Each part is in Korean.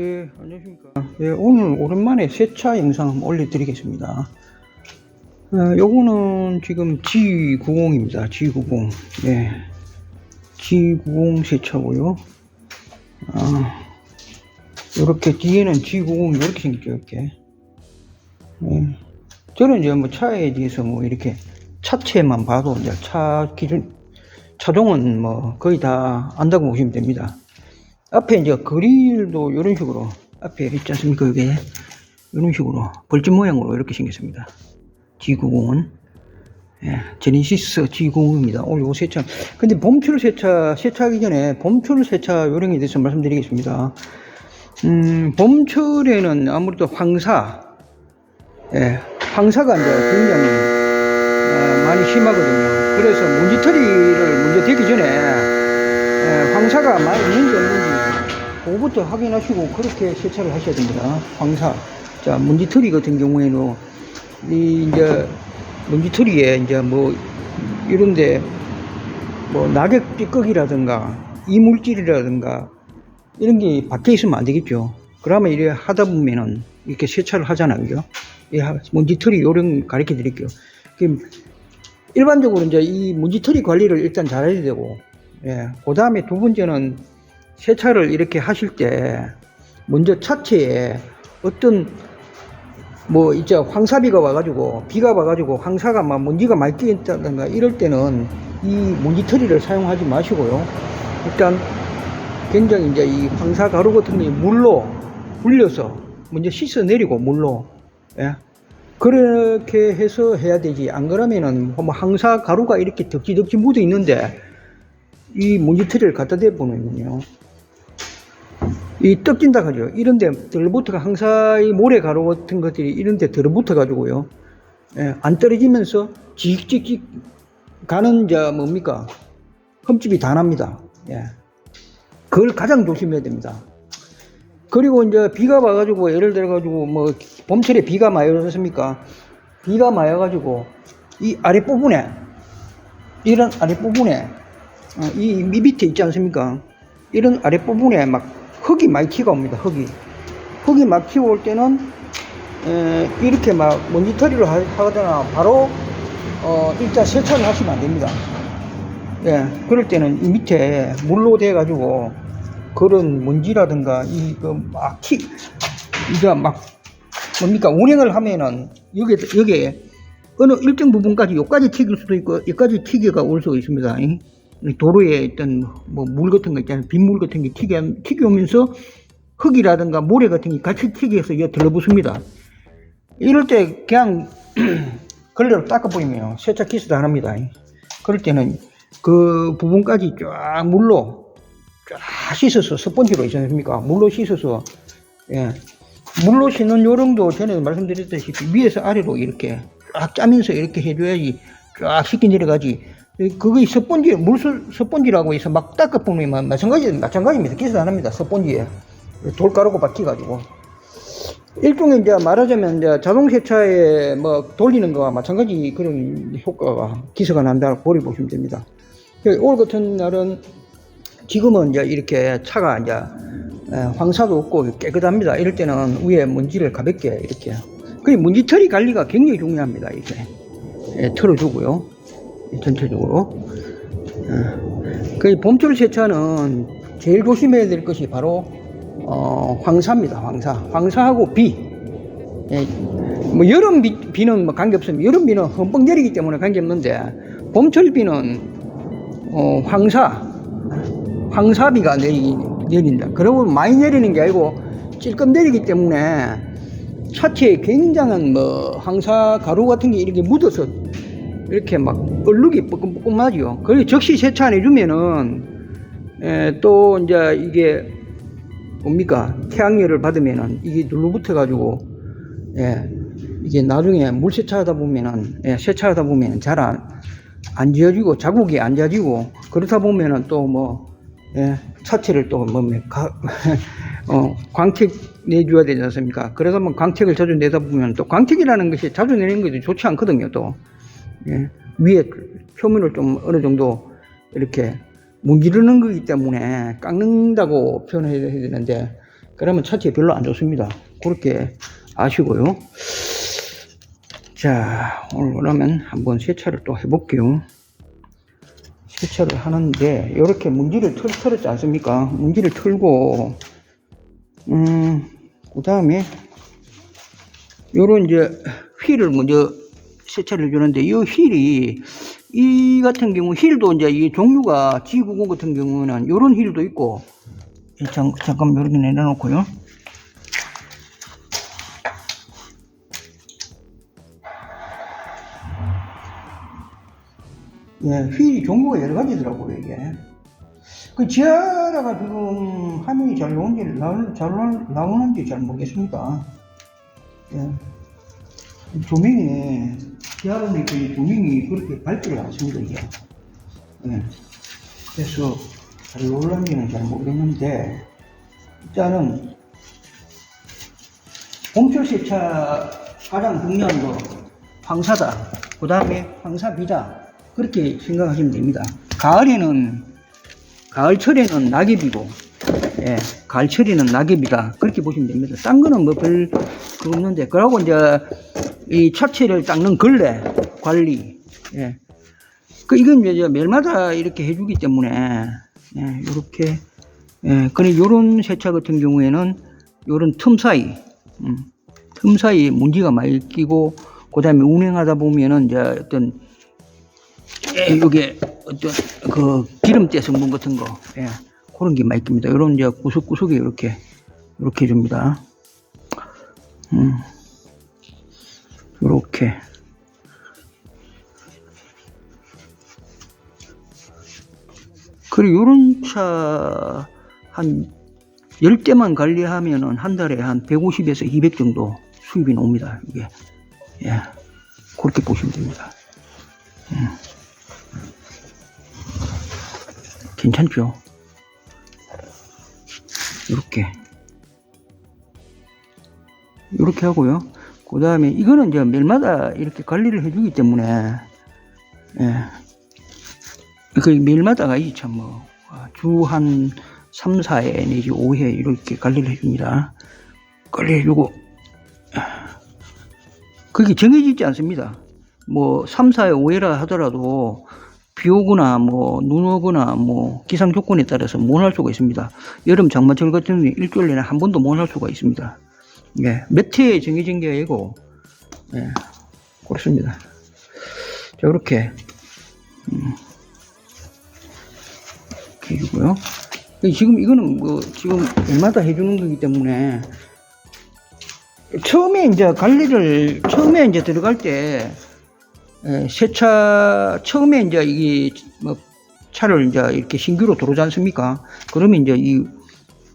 예, 안녕하십니까. 예, 오늘 오랜만에 세차 영상 올려드리겠습니다. 어, 요거는 지금 G90입니다. G90. 예. G90 세차고요. 아, 요렇게 뒤에는 G90 이렇게 생겼죠, 이렇게. 예. 저는 이제 뭐 차에 대해서 뭐 이렇게 차체만 봐도 이제 차 기준, 차종은 뭐 거의 다 안다고 보시면 됩니다. 앞에 이제 그릴도 이런 식으로 앞에 있지 않습니까 이게 이런 식으로 벌집 모양으로 이렇게 생겼습니다. G90은. 예, 제니시스 G90입니다. 오늘 요 세차. 근데 봄철 세차 세차하기 전에 봄철 세차 요령에 대해서 말씀드리겠습니다. 음 봄철에는 아무래도 황사. 예, 황사가 이제 굉장히 어, 많이 심하거든요. 그래서 먼지털이를 먼저 되기 전에 예, 황사가 많이 있는지 없는지 그거부터 확인하시고 그렇게 세차를 하셔야 됩니다. 황사. 자, 먼지털이 같은 경우에는 이 이제 먼지털이에 이제 뭐 이런데 뭐 낙엽 삐걱이라든가 이물질이라든가 이런 게 밖에 있으면 안 되겠죠. 그러면 이래 하다 보면은 이렇게 세차를 하잖아요. 그죠? 이 하- 먼지털이 요령 가르쳐 드릴게요. 그 일반적으로 이제 이 먼지털이 관리를 일단 잘 해야 되고 예. 그 다음에 두 번째는 세차를 이렇게 하실 때 먼저 차체에 어떤 뭐 이제 황사비가 와가지고 비가 와가지고 황사가 막 먼지가 많이 끼었다든가 이럴 때는 이 먼지털이를 사용하지 마시고요. 일단 굉장히 이제 이 황사 가루 같은 게 물로 불려서 먼저 씻어 내리고 물로 예. 그렇게 해서 해야 되지 안 그러면은 뭐 황사 가루가 이렇게 덕지덕지 묻어 있는데 이 먼지털이를 갖다 대보면요. 이 떡진다 하죠. 이런데 들러붙어가 항상 이 모래 가루 같은 것들이 이런데 들어붙어 가지고요. 예, 안 떨어지면서 찍찍찍 가는 저 뭡니까 흠집이 다 납니다. 예. 그걸 가장 조심해야 됩니다. 그리고 이제 비가 와가지고 예를 들어가지고 뭐 봄철에 비가 많이 오셨습니까? 비가 많이 와가지고 이 아랫 부분에 이런 아랫 부분에 어, 이 밑에 있지 않습니까? 이런 아랫 부분에 막 흙이 많이 튀가 옵니다. 흙이 흙이 막 튀어올 때는 에, 이렇게 막 먼지털이를 하- 하거나 바로 어, 일단 세차를 하시면 안 됩니다. 예, 그럴 때는 이 밑에 물로 돼 가지고 그런 먼지라든가 이그막 튀, 이제 막 뭡니까 운행을 하면은 여기 여기에 어느 일정 부분까지 여기까지 튀길 수도 있고 여기까지 튀기가 올 수가 있습니다. 이 도로에 있던 뭐 물 같은 거 있잖아요. 빗물 같은 게 튀겨 튀겨오면서 흙이라든가 모래 같은 게 같이 튀겨서 이게 들러붙습니다. 이럴 때 그냥 걸레로 닦아버리면 세차 키스도 안 합니다. 그럴 때는 그 부분까지 쫙 물로 쫙 씻어서 스펀지로 있지 않습니까? 물로 씻어서 예. 물로 씻는 요령도 전에 말씀드렸다시피 위에서 아래로 이렇게 쫙 짜면서 이렇게 해줘야지 쫙 씻겨 내려가지. 그게 스펀지, 물 스펀지라고 해서 막 닦아보면 마찬가지, 마찬가지입니다. 기스 안 합니다. 스펀지에. 돌가루고 박혀가지고. 일종의 이제 말하자면 이제 자동 세차에 뭐 돌리는 거와 마찬가지 그런 효과가 기스가 난다고 보리 보시면 됩니다. 올 같은 날은 지금은 이제 이렇게 차가 이제 에, 황사도 없고 깨끗합니다. 이럴 때는 위에 먼지를 가볍게 이렇게. 그 먼지털이 관리가 굉장히 중요합니다. 이렇게 예, 털어주고요. 전체적으로. 예. 그 봄철 세차는 제일 조심해야 될 것이 바로 어, 황사입니다. 황사. 황사하고 비. 예, 뭐 여름 비, 비는 뭐 관계없습니다. 여름 비는 흠뻑 내리기 때문에 관계없는데 봄철 비는 어, 황사, 황사비가 내리, 내린다. 그리고 많이 내리는 게 아니고 찔끔 내리기 때문에 차체에 굉장한 뭐 황사 가루 같은 게 이렇게 묻어서 이렇게 막 얼룩이 뻐끔뻐끔하죠. 그리고 적시 세차 안 해주면은 에, 또 이제 이게 뭡니까 태양열을 받으면은 이게 눌러붙어 가지고 예 이게 나중에 물 세차하다 보면은 예, 세차하다 보면은 잘안 안 지워지고 자국이 안 지워지고 그렇다 보면은 또뭐 예, 차체를 또 뭐 어, 광택 내줘야 되지 않습니까? 그러다 보면 광택을 자주 내다 보면 또 광택이라는 것이 자주 내는 것이 좋지 않거든요. 또 예, 위에 표면을 좀 어느 정도 이렇게 문지르는 거기 때문에 깎는다고 표현해야 되는데 그러면 차체 별로 안 좋습니다. 그렇게 아시고요. 자, 오늘 그러면 한번 세차를 또 해볼게요. 세차를 하는데, 이렇게 문지를 털, 털었지 않습니까? 문지를 털고, 음, 그 다음에, 요런 이제 휠을 먼저 세차를 해주는데, 이 휠이, 이 같은 경우 휠도 이제 이 종류가 G90 같은 경우는 요런 휠도 있고, 예, 잠, 잠깐 이렇게 내려놓고요. 예, 휠 종류가 여러 가지더라고요, 이게. 그 지하라가 지금 화면이 잘 나오는지, 나오, 잘 나- 나오는지 잘 모르겠습니다. 예. 조명이, 지하로는 그 조명이 그렇게 않습니다, 이게. 예. 그래서 잘 나올는지는 잘 모르겠는데, 일단은, 봄철 세차 가장 중요한 거, 황사다. 그 다음에 황사비다. 그렇게 생각하시면 됩니다. 가을에는, 가을철에는 낙엽이고, 예, 가을철에는 낙엽이다. 그렇게 보시면 됩니다. 딴 거는 뭐 별, 그거 없는데. 그러고 이제, 이 차체를 닦는 걸레, 관리, 예. 그, 이건 이제 매일마다 이렇게 해주기 때문에, 예, 요렇게, 예, 그래, 요런 세차 같은 경우에는, 요런 틈 사이, 음, 틈 사이에 문제가 많이 끼고, 그 다음에 운행하다 보면은 이제 어떤, 예, 요게 어떤 그 기름때 성분 같은 거, 예, 그런 게 많이 낍니다. 요런 이제 구석구석에 이렇게, 이렇게 해줍니다. 음, 요렇게. 그리고 요런 차, 한 10대만 관리하면은 한 달에 한 150에서 200 정도 수입이 나옵니다. 이게. 예. 그렇게 보시면 됩니다. 음. 괜찮죠? 이렇게. 이렇게 하고요. 그 다음에 이거는 이제 매일마다 이렇게 관리를 해주기 때문에, 예. 그 매일마다가 이 참 뭐, 주 한 3, 4회 내지 5회 이렇게 관리를 해줍니다. 관리해주고, 그게 정해지지 않습니다. 뭐 3, 4회, 5회라 하더라도 비 오거나 뭐 눈 오거나 뭐 기상 조건에 따라서 못 할 수가 있습니다. 여름 장마철 같은 경우에 일주일 내내 한 번도 못 할 수가 있습니다. 예, 몇 회에 정해진 게 아니고, 예, 그렇습니다. 자, 이렇게, 음, 이렇게 해주고요. 지금 이거는 뭐 지금 얼마다 해주는 거기 때문에 처음에 이제 관리를 처음에 이제 들어갈 때 에, 세차 처음에 이제 이뭐 차를 이제 이렇게 신규로 들어오지 않습니까? 그러면 이제 이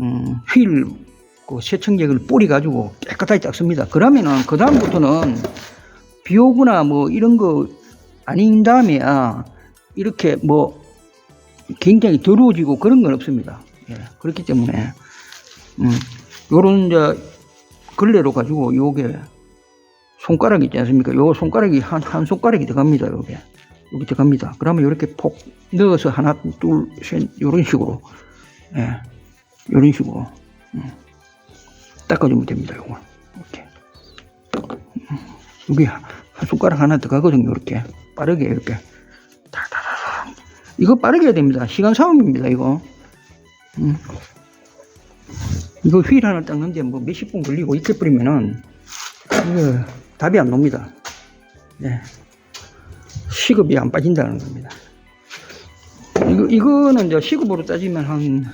음, 휠, 그 세척액을 뿌리 가지고 깨끗하게 닦습니다. 그러면은 그 다음부터는 비 오거나 뭐 이런 거 아닌 다음에야 이렇게 뭐 굉장히 더러워지고 그런 건 없습니다. 예, 그렇기 때문에 음, 요런 이제 걸레로 가지고 요게 손가락 있지 않습니까? 요 손가락이 한, 한 손가락이 들어갑니다. 요게 여기 들어갑니다. 그러면 이렇게 폭 넣어서 하나, 둘, 셋 요런 식으로 예, 요런 식으로 음, 닦아주면 됩니다. 요거 이렇게 음, 여기 한 손가락 하나 들어가거든요. 이렇게 빠르게 이렇게 이거 빠르게 해야 됩니다. 시간 싸움입니다. 이거 음. 이거 휠 하나 닦는데 뭐 몇십 분 걸리고 이렇게 뿌리면은 이거 답이 안 납니다. 예. 시급이 안 빠진다는 겁니다. 이거, 이거는 이제 시급으로 따지면 한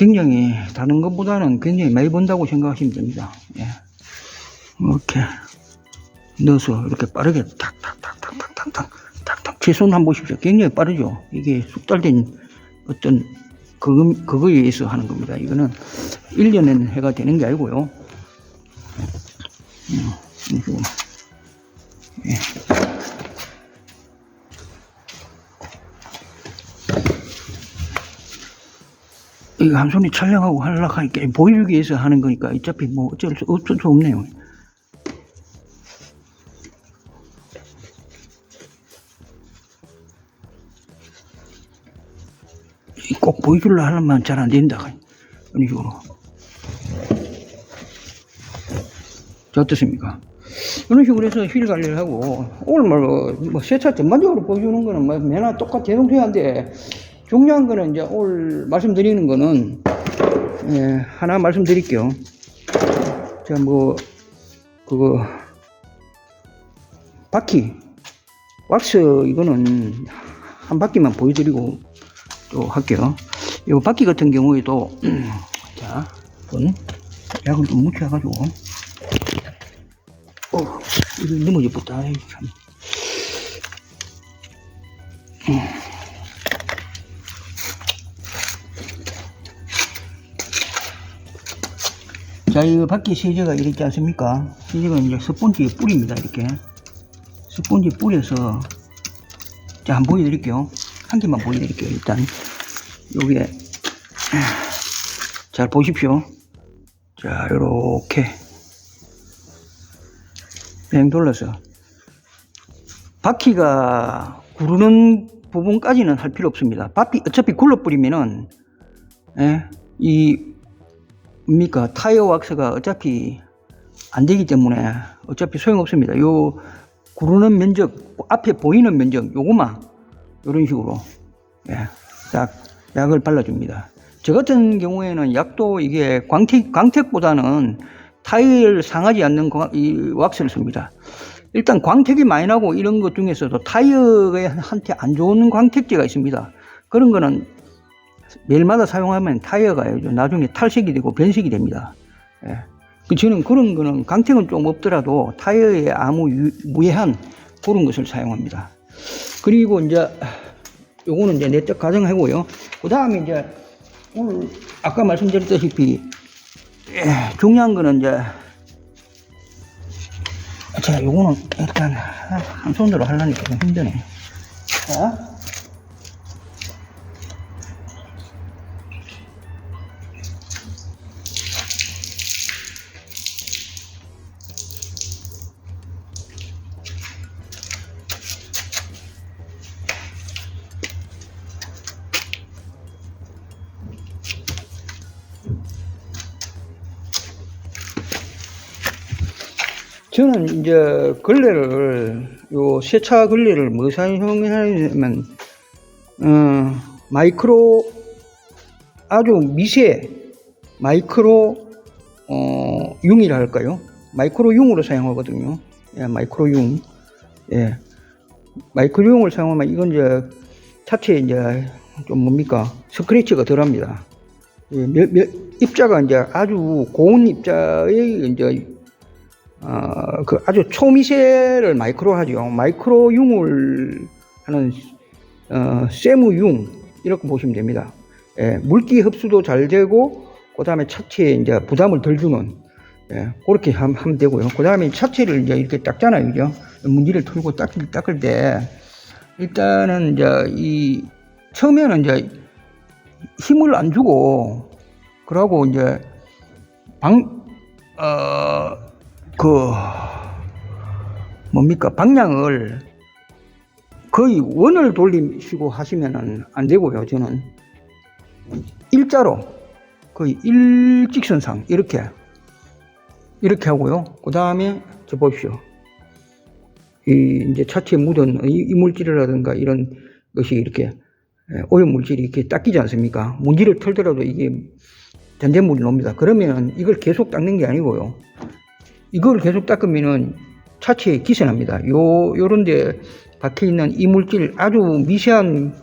굉장히 다른 것보다는 굉장히 많이 번다고 생각하시면 됩니다. 예. 이렇게 넣어서 이렇게 빠르게 탁탁탁탁탁탁탁 탁탁 제 손 한번 보십시오. 굉장히 빠르죠. 이게 숙달된 어떤 그거, 그거에 의해서 하는 겁니다. 이거는 1년에는 해가 되는 게 아니고요. 음, 예. 이거 한 손에 촬영하고 하려고 하니까 보여주기 위해서 하는 거니까 어차피 뭐 어쩔 수, 어쩔 수 없네요. 꼭 보여주려 하려면 잘 안 된다. 이런 식으로. 자, 어떻습니까? 이런 식으로 해서 휠 관리를 하고, 오늘 뭐, 뭐, 세차 전반적으로 보여주는 거는 뭐, 매나 똑같아 대동소이한데, 중요한 거는 이제 오늘 말씀드리는 거는, 예, 하나 말씀드릴게요. 제가 뭐, 그거, 바퀴, 왁스, 이거는 한 바퀴만 보여드리고 또 할게요. 이 바퀴 같은 경우에도, 자, 분, 약을 좀 묻혀가지고, 어, 이거 넘어져 참. 자, 이 바퀴 세제가 이렇지 않습니까? 세제가 이제 스펀지의 뿌리입니다. 이렇게. 스펀지 뿌려서, 자, 한번 보여드릴게요. 한 개만 보여드릴게요. 일단, 여기에, 잘 보십시오. 자, 요렇게. 뱅 돌려서 바퀴가 구르는 부분까지는 할 필요 없습니다. 바퀴 어차피 굴러버리면은 예, 이 뭡니까 타이어 왁스가 어차피 안 되기 때문에 어차피 소용없습니다. 요 구르는 면적 앞에 보이는 면적 요거만 요런 식으로 예, 딱 약을 발라줍니다. 저 같은 경우에는 약도 이게 광택 광택보다는 타이어를 상하지 않는 광- 이 왁스를 씁니다. 일단 광택이 많이 나고 이런 것 중에서도 타이어한테 안 좋은 광택제가 있습니다. 그런 거는 매일마다 사용하면 타이어가 나중에 탈색이 되고 변색이 됩니다. 예. 그 저는 그런 거는 광택은 좀 없더라도 타이어에 아무 유- 무해한 그런 것을 사용합니다. 그리고 이제 요거는 이제 내적 가정하고요. 그 다음에 이제 오늘 아까 말씀드렸다시피 예, 중요한 거는 이제 자 요거는 일단 한- 한 손으로 하려니까 좀 힘드네. 자. 저는 이제 걸레를 요 세차 걸레를 뭐 사용하냐면 어, 마이크로 아주 미세 마이크로 어, 융이라 할까요? 마이크로 융으로 사용하거든요. 예, 마이크로 융. 예. 마이크로 융을 사용하면 이건 이제 차체에 이제 좀 뭡니까? 스크래치가 덜 합니다. 예, 몇- 몇- 입자가 이제 아주 고운 입자의 이제 어, 그 아주 초미세를 마이크로 하죠. 마이크로 융을 하는 어, 세무융 이렇게 보시면 됩니다. 예, 물기 흡수도 잘 되고 그 다음에 차체에 이제 부담을 덜 주는 예, 그렇게 함- 하면 되고요. 그 다음에 차체를 이제 이렇게 닦잖아요, 그죠? 문지를 털고 닦을, 닦을 때 일단은 이제 이 처음에는 이제 힘을 안 주고 그러고 이제 방, 어, 그, 뭡니까, 방향을 거의 원을 돌리시고 하시면은 안 되고요, 저는. 일자로, 거의 일직선상, 이렇게, 이렇게 하고요. 그 다음에, 저 보십시오. 이, 이제 차체에 묻은 이- 이물질이라든가 이런 것이 이렇게 예, 오염물질이 이렇게 닦이지 않습니까? 문지를 털더라도 이게 잔재물이 놉니다. 그러면 이걸 계속 닦는 게 아니고요. 이걸 계속 닦으면은 차체에 기선합니다. 요, 요런데 박혀 있는 이물질 아주 미세한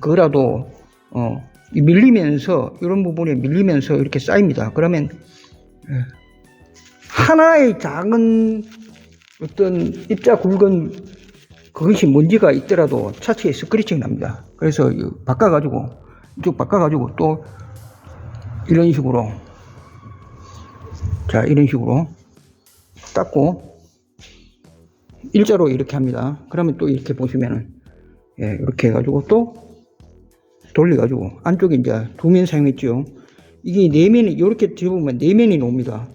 거라도, 어, 이 밀리면서, 이런 부분에 밀리면서 이렇게 쌓입니다. 그러면, 예, 하나의 작은 어떤 입자 굵은 그것이 먼지가 있더라도 차체에 스크래칭 납니다. 그래서 바꿔가지고, 이쪽 바꿔가지고 또 이런 식으로, 자, 이런 식으로 닦고 일자로 이렇게 합니다. 그러면 또 이렇게 보시면은 예, 이렇게 해가지고 또 돌려가지고 안쪽에 이제 두 면 사용했죠. 이게 내면이 이렇게 집으면 내면이 나옵니다.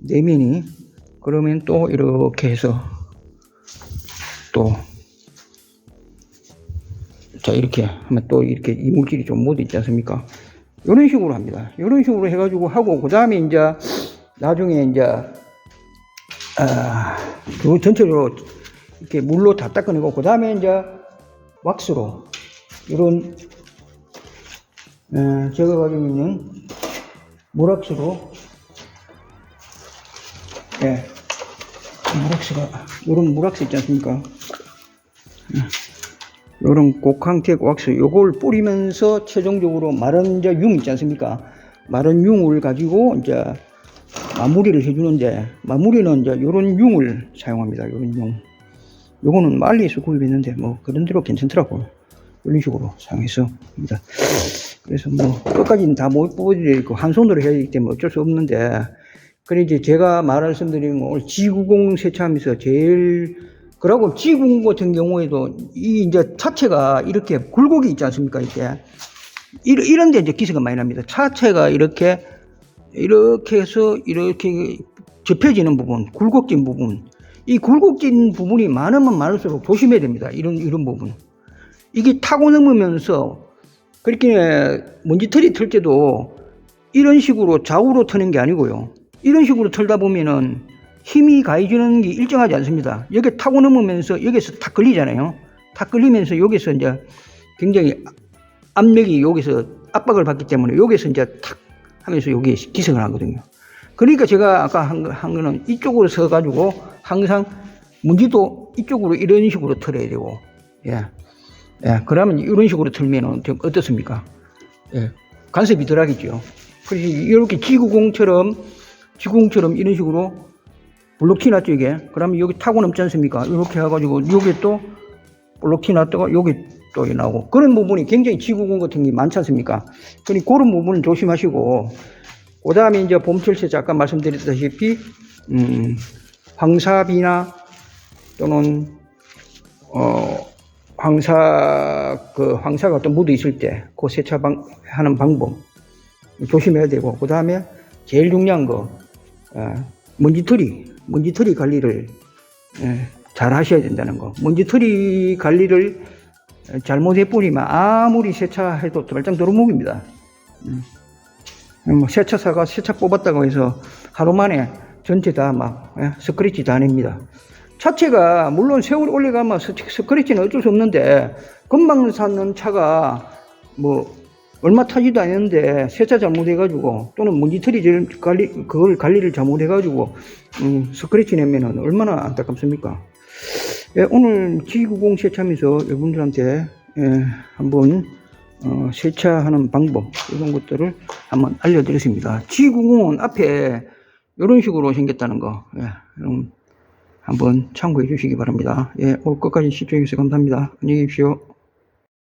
내면이 그러면 또 이렇게 해서 또 자 이렇게 하면 또 이렇게 이물질이 좀 묻어 있지 않습니까? 이런 식으로 합니다. 이런 식으로 해가지고 하고 그 다음에 이제 나중에 이제 아, 그 전체적으로 이렇게 물로 다 닦아내고 그 다음에 이제 왁스로 이런 어, 제가 가지고 있는 물왁스로 예 물왁스가 이런 물왁스 있지 않습니까? 이런 곡항택 왁스 요걸 뿌리면서 최종적으로 마른 융 있지 않습니까? 마른 융을 가지고 이제 마무리를 해주는데 마무리는 이제 요런 융을 사용합니다. 요런 융. 요거는 말리에서 구입했는데 뭐 그런 대로 괜찮더라고요. 이런 식으로 사용해서 합니다. 그래서 뭐 끝까지는 다못 보여드리고 한 손으로 해야 되기 때문에 어쩔 수 없는데 그래 이제 제가 말씀드리는 건 G90 세차하면서 제일 그러고 G90 같은 경우에도 이 이제 차체가 이렇게 굴곡이 있지 않습니까 이게 이런 이런 데 이제 기세가 많이 납니다. 차체가 이렇게 이렇게 해서 이렇게 접혀지는 부분, 굴곡진 부분. 이 굴곡진 부분이 많으면 많을수록 조심해야 됩니다. 이런 이런 부분. 이게 타고 넘으면서 그렇게 먼지털이 털 때도 이런 식으로 좌우로 트는 게 아니고요. 이런 식으로 털다 보면은 힘이 가해지는 게 일정하지 않습니다. 여기 타고 넘으면서 여기서 탁 걸리잖아요. 탁 걸리면서 여기서 이제 굉장히 압력이 여기서 압박을 받기 때문에 여기서 이제 탁 하면서 여기 기승을 하거든요. 그러니까 제가 아까 한, 거- 한 거는 이쪽으로 서가지고 항상 문지도 이쪽으로 이런 식으로 털어야 되고, 예. 예, 그러면 이런 식으로 좀 어떻습니까? 예, 간섭이 덜 하겠죠. 그래서 이렇게 지구공처럼, 지구공처럼 이런 식으로 블록티 놨죠, 이게. 그러면 여기 타고 넘지 않습니까? 이렇게 해가지고 여기 또 블록티 놨다가 여기 또 나오고. 그런 부분이 굉장히 지구공 같은 게 많지 않습니까? 그러니 그런 부분은 조심하시고, 그 다음에 이제 봄철새 아까 말씀드렸다시피, 음, 황사비나 또는, 어, 황사, 그 황사가 또 묻어 있을 때, 그 세차 방, 하는 방법 조심해야 되고, 그 다음에 제일 중요한 거, 어, 먼지털이, 먼지털이 관리를 예, 잘 하셔야 된다는 거. 먼지털이 관리를 잘못해 뿌리면 아무리 세차해도 말짱 도루묵입니다. 음. 뭐 세차사가 세차 뽑았다고 해서 하루 만에 전체 다막 예, 스크래치 다 냅니다. 차체가 물론 세월 올려가면 스- 스크래치는 어쩔 수 없는데 금방 사는 차가 뭐 얼마 타지도 않는데 세차 잘못해가지고 또는 먼지털이 절- 관리 그걸 관리를 잘못해가지고 음, 스크래치 내면은 얼마나 안타깝습니까? 예, 오늘 G90 세차하면서 여러분들한테 예, 한번 어, 세차하는 방법 이런 것들을 한번 알려드렸습니다. G90은 앞에 이런 식으로 생겼다는 거 예, 한번 참고해 주시기 바랍니다. 예, 오늘 끝까지 시청해 주셔서 감사합니다. 안녕히 계십시오.